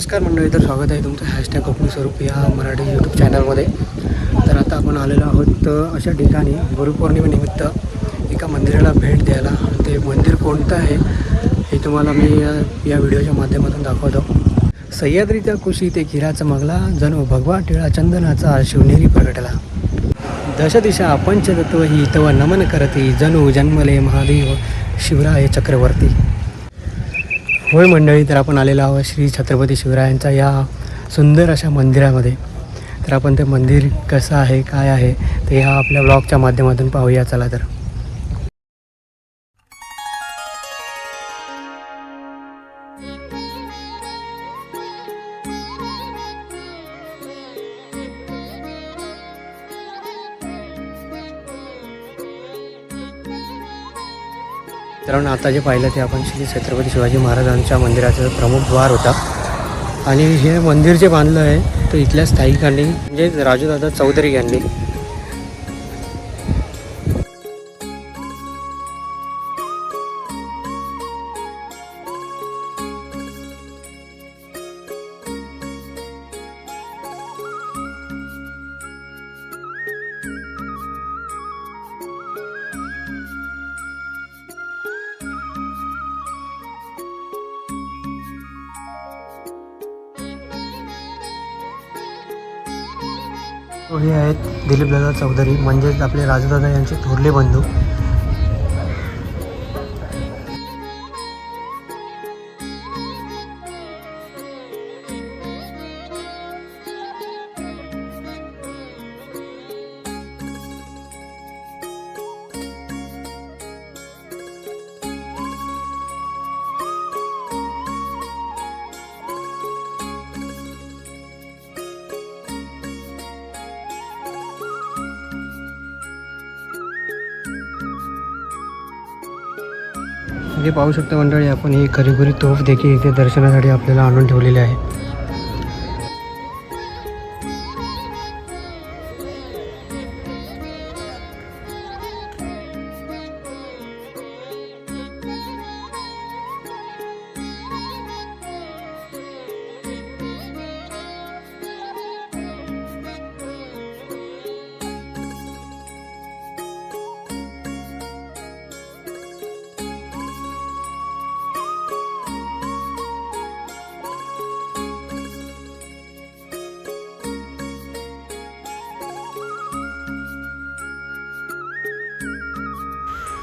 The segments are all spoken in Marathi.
नमस्कार मंडळी तर स्वागत आहे तुमचं हॅशटॅग कोकणी स्वरूप या मराठी यूट्यूब चॅनलमध्ये तर आता आपण आलेलो आहोत अशा ठिकाणी गुरुपौर्णिमेनिमित्त एका मंदिराला भेट द्यायला. ते मंदिर कोणतं आहे हे तुम्हाला मी या या व्हिडिओच्या माध्यमातून दाखवतो. सह्याद्रीच्या कुशी ते खिराचा मगला जणू भगवा टिळा चंदनाचा शिवनेरी प्रगटला. दशदिशा पंचतत्व ही तव नमन करती जणू जन्मले महादेव शिवराय चक्रवर्ती. होय मंडळी तर आपण आलेलो आहोत श्री छत्रपती शिवरायांच्या या सुंदर अशा मंदिरामध्ये. तर आपण ते मंदिर कसं आहे काय आहे ते ह्या आपल्या ब्लॉगच्या माध्यमातून पाहूया. चला तर. कारण आता जे पाहिलं ते आपण श्री छत्रपती शिवाजी महाराजांच्या मंदिराचं प्रमुख द्वार होता. आणि हे मंदिर जे बांधलं आहे ते इथल्या स्थायिकांनी म्हणजे राजूदादा चौधरी यांनी हे आहेत दिलीपदादा चौधरी म्हणजेच आपले राजूदादा यांचे थोरले बंधू. इथे पाहू शकता मंडळी आपण ही खरीखुरी तोफ देखील इथे दर्शनासाठी आपल्याला आणून ठेवलेली आहे.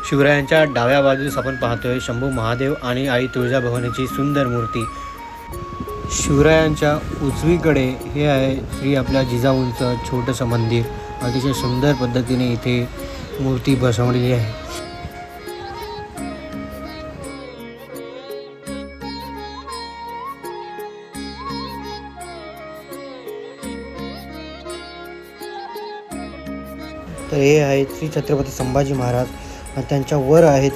शिवरायांच्या डाव्या बाजूस आपण पाहतोय शंभू महादेव आणि आई तुळजाभवानीची सुंदर मूर्ती. शिवरायांच्या उजवीकडे हे आहे श्री आपल्या जिजाऊंचं छोटंसं मंदिर. अतिशय सुंदर पद्धतीने इथे मूर्ती बसवलेली आहे. तर हे आहेत श्री छत्रपती संभाजी महाराज. आणि त्यांच्या वर आहेत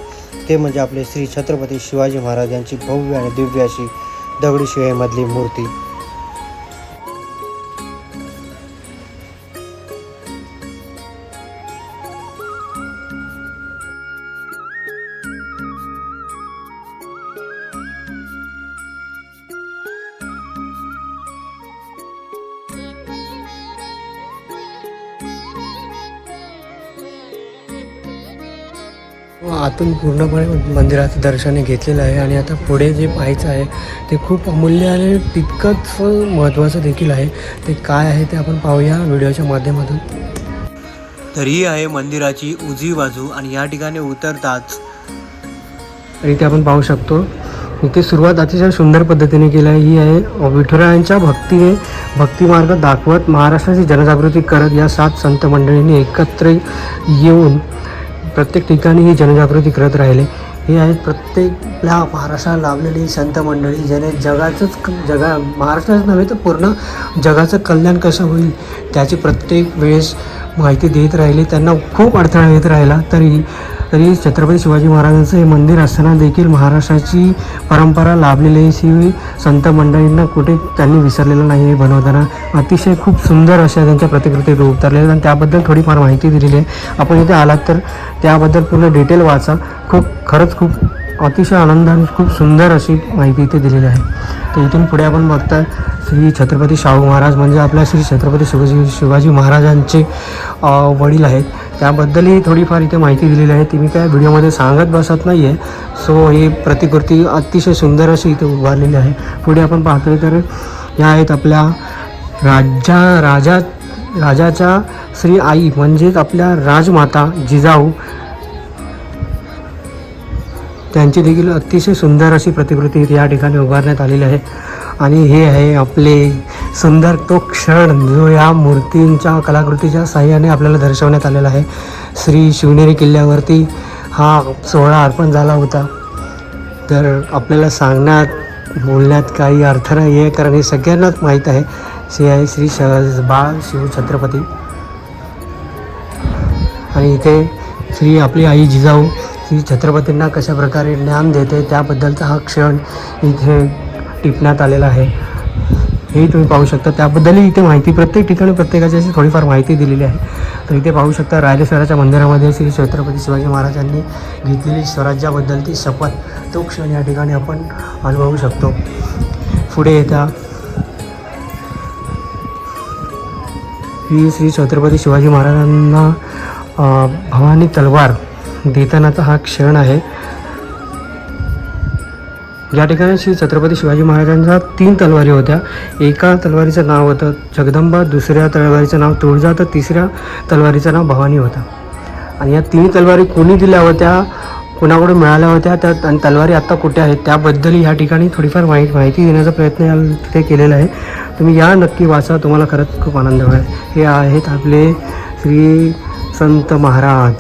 ते म्हणजे आपले श्री छत्रपती शिवाजी महाराज यांची भव्य आणि दिव्य अशी दगडूशिवाईमधली मूर्ती. आतून पूर्णपणे मंदिराचं दर्शन घेतलेलं आहे आणि आता पुढे जे पाहायचं आहे ते खूप अमूल्य आणि तितकंच महत्त्वाचं देखील आहे. ते काय आहे ते आपण पाहूया व्हिडिओच्या माध्यमातून. तर ही आहे मंदिराची उजवी बाजू आणि या ठिकाणी उतरताच. इथे आपण पाहू शकतो. इथे सुरुवात अतिशय सुंदर पद्धतीने केली आहे. ही आहे विठुरायांच्या भक्तीने भक्तिमार्ग दाखवत महाराष्ट्राची जनजागृती करत या सात संत मंडळींनी एकत्र येऊन प्रत्येक ठिकाणी ही जनजागृती करत राहिले. हे आहेत प्रत्येकला महाराष्ट्राला लाभलेली संत मंडळी ज्याने जगाचंच जगा महाराष्ट्राच नव्हे तर पूर्ण जगाचं कल्याण कसं होईल त्याची प्रत्येक वेळेस माहिती देत राहिली. त्यांना खूप अडथळा येत राहिला तरी तरी छत्रपती शिवाजी महाराजांचं हे मंदिर असताना देखील महाराष्ट्राची परंपरा लाभलेली अशी संत मंडळींना कुठे त्यांनी विसरलेलं नाही हे बनवताना अतिशय खूप सुंदर अशा त्यांच्या प्रतिकृती रूप उतरलेल्या आणि त्याबद्दल थोडीफार माहिती दिलेली आहे. आपण इथे आलात तर त्याबद्दल पूर्ण डिटेल वाचा. खूप खरंच खूप अतिशय आनंद आणि खूप सुंदर अशी माहिती इथे दिलेली आहे. तर इथून पुढे आपण बघता श्री छत्रपती शाहू महाराज म्हणजे आपल्या श्री छत्रपती शिवाजी शिवाजी महाराजांचे वडील आहेत. त्याबद्दलही थोडीफार इथे माहिती दिलेली आहे. ती मी काय व्हिडिओमध्ये सांगत बसत नाही आहे सो ही प्रतिकृती अतिशय सुंदर अशी इथे उभारलेली आहे. पुढे आपण पाहतोय तर या आहेत आपल्या राजा राजा राजाच्या श्री आई म्हणजेच आपल्या राजमाता जिजाऊ. त्यांची देखील अतिशय सुंदर अशी प्रतिकृती या ठिकाणी उभारण्यात आलेली आहे. आणि हे आहे आपले सुंदर तो क्षण जो या मूर्तींच्या कलाकृतीच्या साह्याने आपल्याला दर्शवण्यात आलेला आहे. श्री शिवनेरी किल्ल्यावरती हा सोहळा अर्पण झाला होता. तर आपल्याला सांगण्यात बोलण्यात काही अर्थ नाही आहे कारण हे सगळ्यांनाच माहीत आहे. श्री आहे श्री श बाळ शिव छत्रपती. आणि इथे श्री आपली आई जिजाऊ श्री छत्रपतींना कशा प्रकारे ज्ञान देते त्याबद्दलचा हा क्षण इथे टिपण्यात आलेला आहे. हेही तुम्ही पाहू शकता. त्याबद्दलही इथे माहिती प्रत्येक ठिकाणी प्रत्येकाची अशी थोडीफार माहिती दिलेली आहे. तर इथे पाहू शकता रायलेश्वराच्या मंदिरामध्ये श्री छत्रपती शिवाजी महाराजांनी घेतलेली स्वराज्याबद्दलची शपथ. तो क्षण या ठिकाणी आपण अनुभवू शकतो. पुढे येत्या ही श्री छत्रपती शिवाजी महाराजांना भवानी तलवार देतानाचा हा क्षण आहे. या ठिकाणी श्री छत्रपती शिवाजी महाराजांच्या तीन तलवारी होत्या. एका तलवारीचं नाव होतं जगदंबा दुसऱ्या तलवारीचं नाव तुळजा तर तिसऱ्या तलवारीचं नाव भवानी होता. आणि या तीन तलवारी कोणी दिल्या होत्या कुणाकडून मिळाल्या होत्या त्या आणि तलवारी आत्ता कुठे आहेत त्याबद्दल या ठिकाणी थोडीफार माहिती माहिती देण्याचा प्रयत्न या तिथे केलेला आहे. तुम्ही या नक्की वाचा तुम्हाला खरंच खूप आनंद होईल. हे आहेत आपले श्री संत महाराज.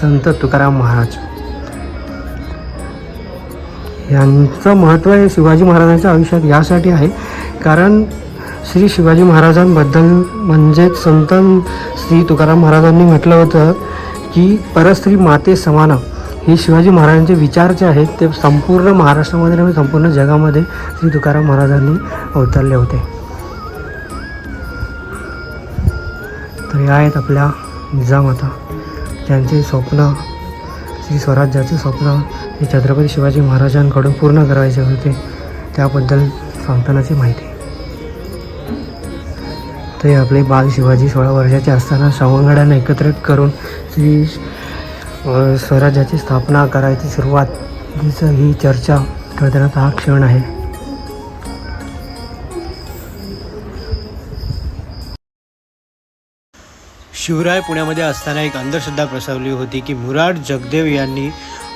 संत तुकाराम महाराज. यांचं महत्त्व हे शिवाजी महाराजांच्या आयुष्यात यासाठी आहे. कारण श्री शिवाजी महाराजांबद्दल म्हणजेच संत श्री तुकाराम महाराजांनी म्हटलं होतं की परस्त्री माते समान. हे शिवाजी महाराजांचे विचार जे आहेत ते संपूर्ण महाराष्ट्रामध्ये आणि संपूर्ण जगामध्ये श्री तुकाराम महाराजांनी अवतरले होते. तर या आहेत आपल्या जिजामाता ज्यांचे स्वप्न श्री स्वराज्याचे स्वप्न हे छत्रपती शिवाजी महाराजांकडून पूर्ण करायचे होते त्याबद्दल सांगतानाची माहिती. ते आपले बाल शिवाजी सोळा वर्षाचे असताना सवंगड्यांना एकत्रित करून श्री स्वराज्याची स्थापना करायची सुरुवातीचं ही चर्चा करतानाचा हा क्षण आहे. शिवराय पुण्यामध्ये असताना एक अंधश्रद्धा प्रसवली होती की मुराड जगदेव यांनी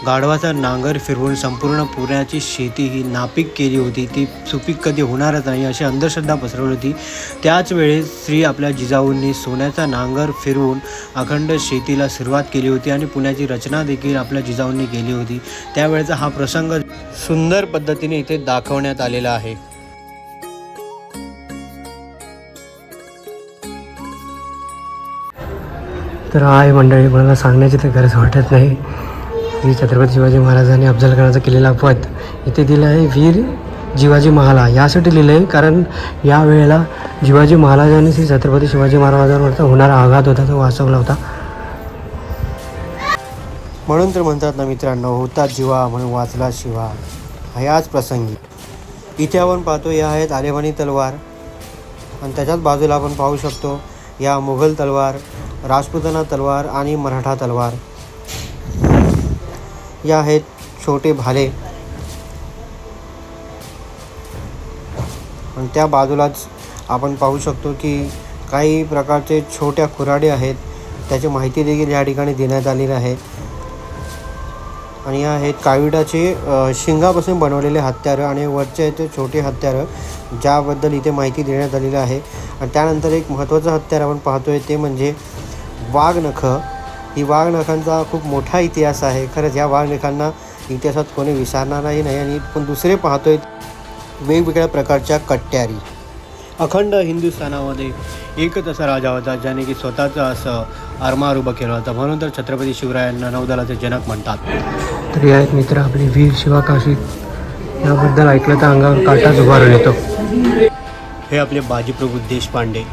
गाढवाचा नांगर फिरवून संपूर्ण पुण्याची शेती ही नापीक केली होती. ती सुपीक कधी होणारच नाही अशी अंधश्रद्धा पसरवली होती. त्याच वेळेस श्री आपल्या जिजाऊंनी सोन्याचा नांगर फिरवून अखंड शेतीला सुरुवात केली होती आणि पुण्याची रचना देखील आपल्या जिजाऊंनी केली होती. त्यावेळेचा हा प्रसंग सुंदर पद्धतीने इथे दाखवण्यात आलेला आहे. तर आहे मंडळी मला सांगण्याची तर गरज वाटत नाही. वीर छत्रपती शिवाजी महाराजांनी अफजल केलेला पद इथे दिलं आहे वीर जिवाजी महाला. यासाठी लिहिलं आहे कारण या वेळेला जिवाजी महाराजांनी श्री छत्रपती शिवाजी महाराजांवरचा होणारा आघात होता तो वाचवला होता. म्हणून तर म्हणतात ना मित्रांनो होता जीवा म्हणून वाचला शिवा. हा प्रसंगी. इथे आपण पाहतो या आहेत आलेवानी तलवार. आणि त्याच्याच बाजूला आपण पाहू शकतो या मुघल तलवार राजपुताना तलवार आणि मराठा तलवार. या आहेत छोटे भाले. आणि त्या बाजूलाच आपण पाहू शकतो की काही प्रकारचे छोट्या खुराडे आहेत. त्याची माहिती देखील या ठिकाणी देण्यात आलेली आहे. आणि या आहेत काविडाचे शिंगापासून बनवलेले हत्यारं आणि वरचे आहेत ते छोटे हत्यारं ज्याबद्दल इथे माहिती देण्यात आलेली आहे. आणि त्यानंतर एक महत्त्वाचं हत्यार आपण पाहतोय ते म्हणजे वाघनखं. ही वाघनखांचा खूप मोठा इतिहास आहे. खरंच या वाघनखांना इतिहासात कोणी विसरणारही नाही आणि पण दुसरे पाहतोय वेगवेगळ्या प्रकारच्या कट्ट्यारी अखंड हिंदुस्थानामध्ये एकच असा राजा होता ज्याने की स्वतःचं असं आरमार उभं केलं होतं. म्हणून तर छत्रपती शिवरायांना नौदलाचे जनक म्हणतात. तर हे आहेत मित्र आपले वीर शिवा काशी याबद्दल ऐकलं तर अंगावर काटाच उभारून येतो. हे आपले बाजीप्रभू देशपांडे.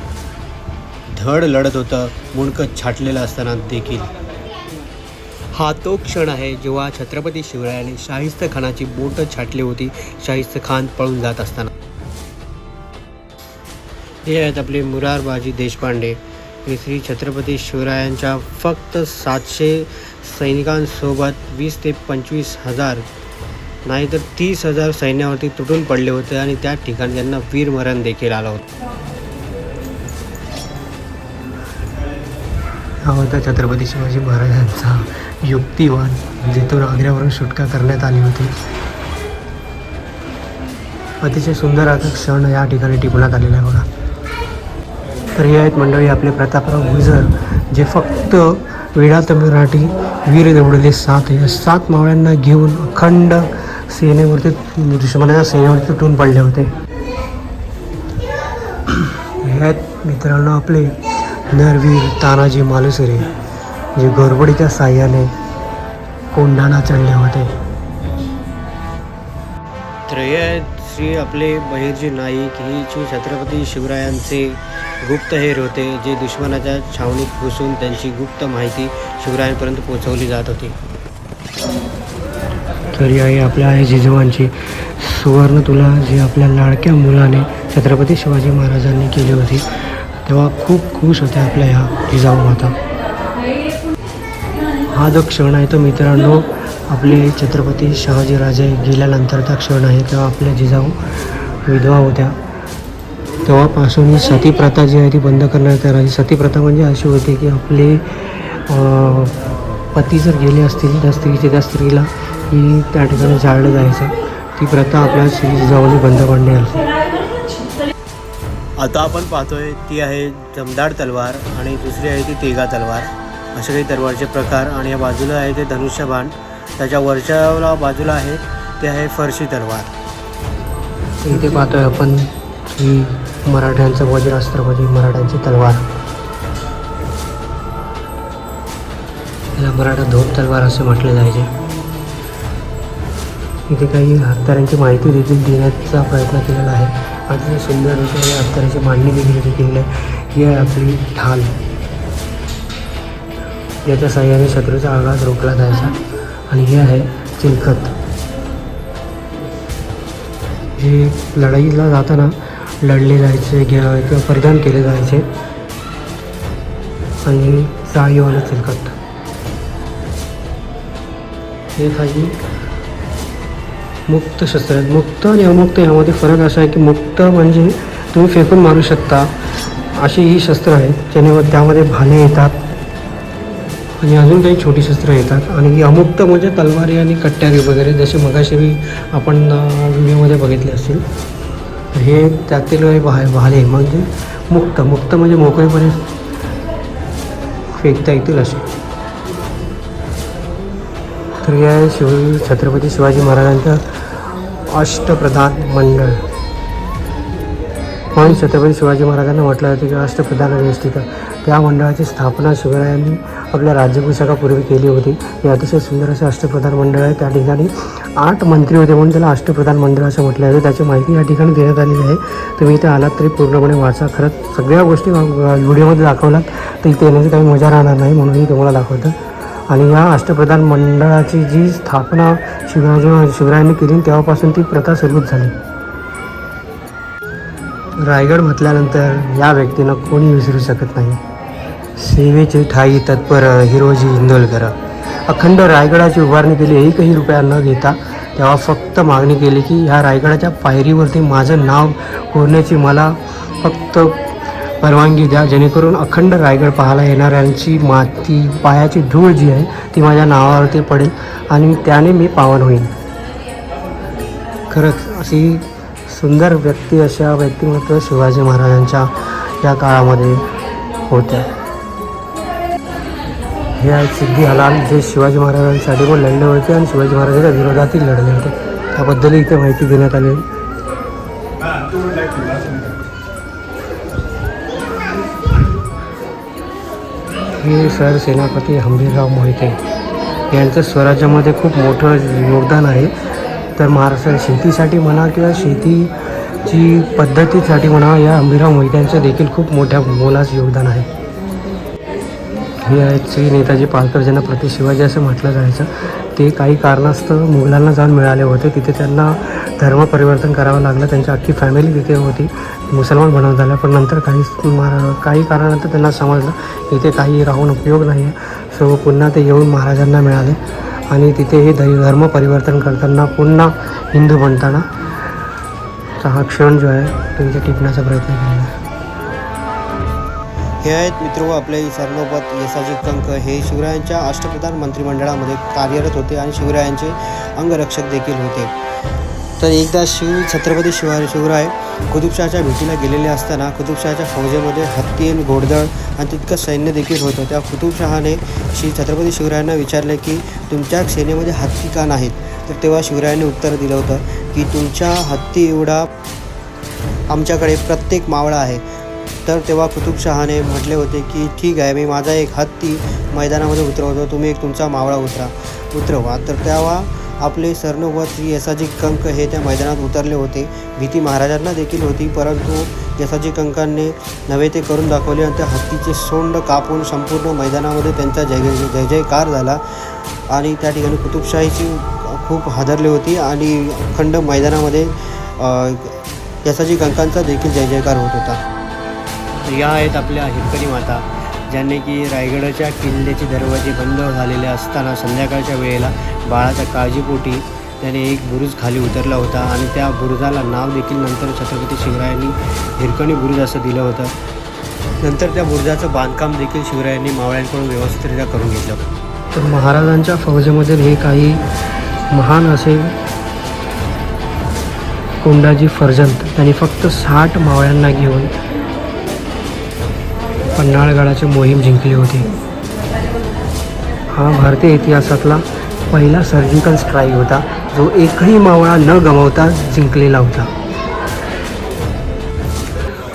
धड लढत होतं मुंडकं छाटलेलं असताना देखील. हा तो क्षण आहे जेव्हा छत्रपती शिवरायाने शाहिस्त खानाची बोटं छाटली होती शाहिस्त खान पळून जात असताना. हे आहेत आपले मुरारबाजी देशपांडे. हे श्री छत्रपती शिवरायांच्या फक्त सातशे सैनिकांसोबत वीस ते पंचवीस हजार नाहीतर तीस हजार सैन्यावरती तुटून पडले होते आणि त्या ठिकाणी त्यांना वीरमरण देखील आलं होतं. हा होता छत्रपती शिवाजी महाराजांचा युक्तिवाद जिथून आग्र्यावरून सुटका करण्यात आली होती. अतिशय सुंदर असा क्षण या ठिकाणी टिपण्यात आलेला आहे बघा. तर हे आहेत मंडळी आपले प्रतापराव गुजर जे फक्त विडा मराठी वीर दौडले सात या सात मावळ्यांना घेऊन अखंड सेनेवरती दुश्मनाच्या सेनेवरती तुटून पडले होते. हे आहेत मित्रांनो आपले नरवीर तानाजी मालुसरे जे घोरपडीच्या साह्याने कोंढाणा चढले होते. तर हे आहेत श्री आपले बहिर्जी नाईक ही श्री छत्रपती शिवरायांचे गुप्तहेर होते जे दुश्मनाच्या छावणीत घुसून त्यांची गुप्त माहिती शिवरायांपर्यंत पोहोचवली जात होती. तर आहे आपल्या आहे जिजवांची सुवर्ण तुला जी आपल्या लाडक्या मुलाने छत्रपती शिवाजी महाराजांनी केली होती तेव्हा खूप खुश होत्या आपल्या ह्या जिजाऊ माता. हा जो क्षण आहे तो मित्रांनो आपले छत्रपती शहाजीराजे गेल्यानंतरचा क्षण आहे तेव्हा आपल्या जिजाऊ विधवा होत्या. तेव्हापासून ही सती प्रथा जी आहे ती बंद करण्यात आली सती प्रथा म्हणजे अशी होती की आपले पती जर गेले असतील त्या स्त्रीचे त्या स्त्रीला ही त्या ठिकाणी जाळलं जायचं. ती प्रथा आपल्या श्री जिजाऊने बंद पाडण्यात आली. आता आपण पाहतोय ती आहे जमदार तलवार आणि दुसरी आहे ती तेगा तलवार. असे काही तलवारचे प्रकार आणि या बाजूला आहे ते धनुष्यबाण. त्याच्या वरच्या बाजूला आहे ते आहे फरशी तलवार. इथे पाहतोय आपण ही मराठ्यांचं वज्रास्त्र म्हणजे मराठ्यांची तलवार. याला मराठा धोप तलवार असे म्हटले जायचे. इथे काही हत्यारांची माहिती देखील देण्याचा प्रयत्न केलेला आहे. अतिशय सुंदर अशा या अत्तराची मांडणी देखील इथे केलेली आहे. ही आहे आपली ढाल. याच्या सहाय्याने शत्रूचा आघात रोखला जायचा. आणि हे आहे चिलखत जे लढाईला जाताना लढले जायचे घ्या किंवा परिधान केले जायचे. आणि जाळीवाले चिलखत हे काही मुक्त शस्त्र आहेत. मुक्त आणि अमुक्त यामध्ये फरक असा आहे की मुक्त म्हणजे तुम्ही फेकून मारू शकता अशी ही शस्त्र आहेत ज्याने त्यामध्ये भाले येतात आणि अजून काही छोटी शस्त्र येतात. आणि ही अमुक्त म्हणजे तलवारी आणि कट्ट्यारी वगैरे जसे मगाशी आपण व्हिडिओमध्ये बघितले असतील. हे त्यातील काही भा भाले म्हणजे मुक्त मुक्त म्हणजे मोकळेपणे फेकता येतील असे. तर हे शिव छत्रपती शिवाजी महाराजांच्या अष्टप्रधान मंडळ. म्हणून छत्रपती शिवाजी महाराजांना म्हटलं जातं की अष्टप्रधान व्यवस्थित त्या मंडळाची स्थापना शिवरायांनी आपल्या राज्याभिषेकापूर्वी केली होती. हे अतिशय सुंदर असे अष्टप्रधान मंडळ आहे. त्या ठिकाणी आठ मंत्री होते म्हणून त्याला अष्टप्रधान मंडळ असं म्हटलं जातं. त्याची माहिती या ठिकाणी देण्यात आलेली आहे. तुम्ही इथे आलात तरी पूर्णपणे वाचा. खरंच सगळ्या गोष्टी व्हिडिओमध्ये दाखवलात. तर इथे येण्याची काही मजा राहणार नाही म्हणून मी तुम्हाला दाखवतं. आणि या अष्टप्रधान मंडळाची जी स्थापना शिवराज शिवरायांनी केली तेव्हापासून ती प्रथा सुरू झाली. रायगड म्हटल्यानंतर या व्यक्तीनं कोणी विसरू शकत नाही. सेवेचे ठाई तत्पर हिरोजी इंदोलकर. अखंड रायगडाची उभारणी केली एकही रुपया न घेता तेव्हा फक्त मागणी केली की ह्या रायगडाच्या पायरीवरती माझं नाव कोरण्याची मला फक्त परवानगी द्या जेणेकरून अखंड रायगड पाहायला येणाऱ्यांची माती पायाची धूळ जी आहे ती माझ्या नावावरती पडेल आणि त्याने मी पावन होईन. खरंच अशी सुंदर व्यक्ती अशा व्यक्तिमत्व शिवाजी महाराजांच्या या काळामध्ये होत्या. हे आहेत सिद्धी हलाल जे शिवाजी महाराजांसाठी पण लढले होते आणि शिवाजी महाराजांच्या विरोधातही लढले होते. त्याबद्दलही इथे माहिती देण्यात आली. हे सर सेनापती हंबीरराव मोहिते यांचं स्वराज्यामध्ये खूप मोठं योगदान आहे. तर महाराष्ट्रात शेतीसाठी म्हणा किंवा शेतीची पद्धतीसाठी म्हणा या हंबीरराव मोहित्यांचं देखील खूप मोठ्या मोलाचं योगदान आहे. हे आहेत श्री नेताजी पालकर ज्यांना प्रति शिवाजी असं म्हटलं जायचं. ते काही कारणास्तव मुघलांना जाऊन मिळाले होते. तिथे त्यांना धर्म परिवर्तन करावं लागलं. त्यांची अख्खी फॅमिली तिथे होती. मुसलमान बनवत आल्या पण नंतर काही महारा काही कारणानंतर त्यांना समजलं इथे काही राहून उपयोग नाही आहे. सो पुन्हा ते येऊन महाराजांना मिळाले आणि तिथे हे धर्म परिवर्तन करताना पुन्हा हिंदू बनताना हा क्षण जो आहे तो इथे टिपण्याचा प्रयत्न केला हे आहेत मित्र आपले सरनोबत यसाजी कंक. हे शिवरायांच्या अष्टप्रधान मंत्रिमंडळामध्ये कार्यरत होते आणि शिवरायांचे अंगरक्षक देखील होते. तर एकदा शिव छत्रपती शिवाजी शिवराय कुतुबशहाच्या भेटीला गेलेले असताना कुतुबशहाच्या फौजेमध्ये हत्ती आणि घोडदळ आणि तितकं सैन्य देखील होतं. त्या कुतुबशहाने श्री छत्रपती शिवरायांना विचारले की तुमच्या सेनेमध्ये हत्ती का नाहीत? तर तेव्हा शिवरायांनी उत्तर दिलं होतं की तुमच्या हत्ती एवढा आमच्याकडे प्रत्येक मावळा आहे. तर तेव्हा कुतुबशहाने म्हटले होते की ठीक आहे मी माझा एक हत्ती मैदानामध्ये उतरवतो. तुम्ही एक तुमचा मावळा उतरा. उतरवा. तर तेव्हा आपले सरनोबत श्री यसाजी कंक हे त्या मैदानात उतरले होते. भीती महाराजांना देखील होती परंतु यसाजी कंकांनी नवे ते करून दाखवले आणि त्या हत्तीचे सोंड कापून संपूर्ण मैदानामध्ये त्यांचा जय जय जयकार झाला आणि त्या ठिकाणी कुतुबशाहीची खूप हादरली होती आणि अखंड मैदानामध्ये यशाजी यसाजी कंकांचा देखील जय जयकार होत होता. या आहेत आपल्या हिरकणी माता ज्यांनी की रायगडाच्या किल्ल्याचे दरवाजे बंद झालेले असताना संध्याकाळच्या वेळेला बाळाच्या काळजीपोटी त्याने एक बुरुज खाली उतरला होता आणि त्या बुरुजाला नाव देखील नंतर छत्रपती शिवरायांनी हिरकणी बुरुज असं दिलं होतं. नंतर त्या बुरुजाचं बांधकाम देखील शिवरायांनी मावळ्यांकडून व्यवस्थितरित्या करून घेतलं. तर महाराजांच्या फौजेमधील हे काही महान असे कोंडाजी फर्जंत त्यांनी फक्त साठ मावळ्यांना घेऊन पन्हाळगडाची मोहीम जिंकली होती. हा भारतीय इतिहासातला पहिला सर्जिकल स्ट्राईक होता जो एकही मावळा न गमावता जिंकलेला होता.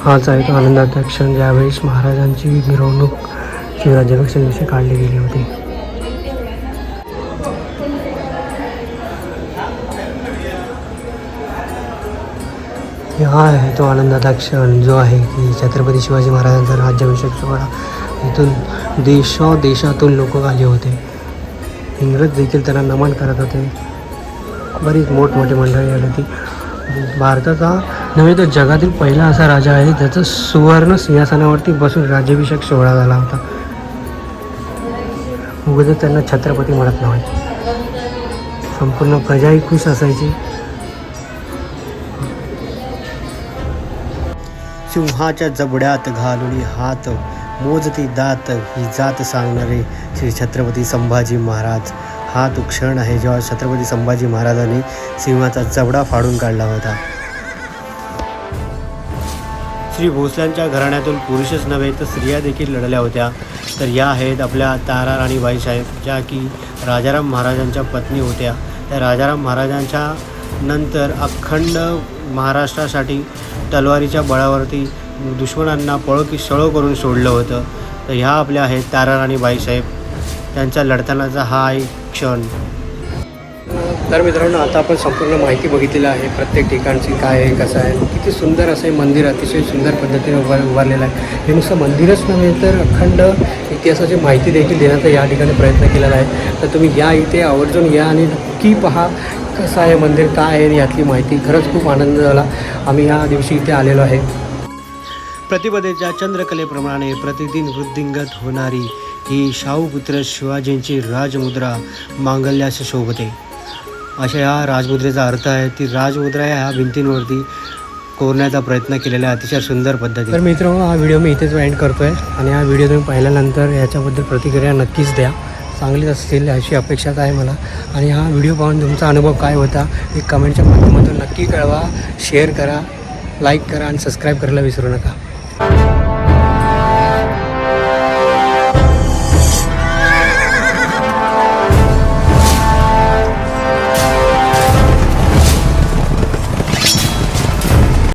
हाच आहे तो आनंदाचा क्षण ज्यावेळेस महाराजांची मिरवणूक शिवराज्याभिषेक काढली गेली होती. हा आहे तो आनंदाचा क्षण जो आहे की छत्रपती शिवाजी महाराजांचा राज्याभिषेक सोहळा. इथून देशादेशातून लोक आले होते. इंग्रज देखील त्यांना नमन करत होते. बरीच मोठमोठी मंडळी आली होती. भारताचा नव्हे तर जगातील पहिला असा राजा आहे ज्याचं सुवर्ण सिंहासनावरती बसून राज्याभिषेक सोहळा झाला होता. उगाच त्यांना छत्रपती म्हणत नव्हते. संपूर्ण प्रजाही खुश असायची. सिंहाच्या जबड्यात घालून हात मोजती दात ही जात सांगणारे श्री छत्रपती संभाजी महाराज. हा तो क्षण आहे जेव्हा छत्रपती संभाजी महाराजांनी सिंहाचा जबडा फाडून काढला होता. श्री भोसल्यांच्या घराण्यातून पुरुषच नव्हे तर स्त्रिया देखील लढल्या होत्या. तर या आहेत आपल्या तारा राणी बाईसाहेब ज्या की राजाराम महाराजांच्या पत्नी होत्या. त्या राजाराम महाराजांच्या नंतर अखंड महाराष्ट्रासाठी तलवारीच्या बळावरती दुश्मनांना पळो की सळो करून सोडलं होतं. तर ह्या आपल्या आहेत तारा राणी बाईसाहेब त्यांच्या लढतानाचा हा एक क्षण. तर मित्रांनो आता आपण संपूर्ण माहिती बघितलेली आहे. प्रत्येक ठिकाणची काय आहे कसं आहे. किती सुंदर असं हे मंदिर अतिशय सुंदर पद्धतीने उभार उभारलेलं आहे. हे नुसतं मंदिरच नव्हे तर अखंड इतिहासाची माहिती देखील देण्याचा या ठिकाणी प्रयत्न केलेला आहे. तर तुम्ही या इथे आवर्जून या आणि नक्की पहा कसं आहे मंदिर काय आहे यातली माहिती. खरंच खूप आनंद झाला. आम्ही या दिवशी इथे आलेलो आहे. प्रतिपदेच्या चंद्रकलेप्रमाणे प्रतिदिन वृद्धिंगत होणारी ही शाहूपुत्र शिवाजींची राजमुद्रा मांगल्यास शोभते अशा या राजमुद्रेचा अर्थ आहे ती राजमुद्रा ह्या भिंतींवरती कोरण्याचा प्रयत्न केलेला आहे अतिशय सुंदर पद्धती तर मित्रांनो हा व्हिडिओ मी इथेच एंड करतो आहे आणि हा व्हिडिओ तुम्ही पाहिल्यानंतर याच्याबद्दल प्रतिक्रिया नक्कीच द्या. चांगलीच असतील अशी अपेक्षाच आहे मला. आणि हा व्हिडिओ पाहून तुमचा अनुभव काय होता हे कमेंटच्या माध्यमातून नक्की कळवा शेअर करा लाईक करा आणि सबस्क्राईब करायला विसरू नका. Thank you.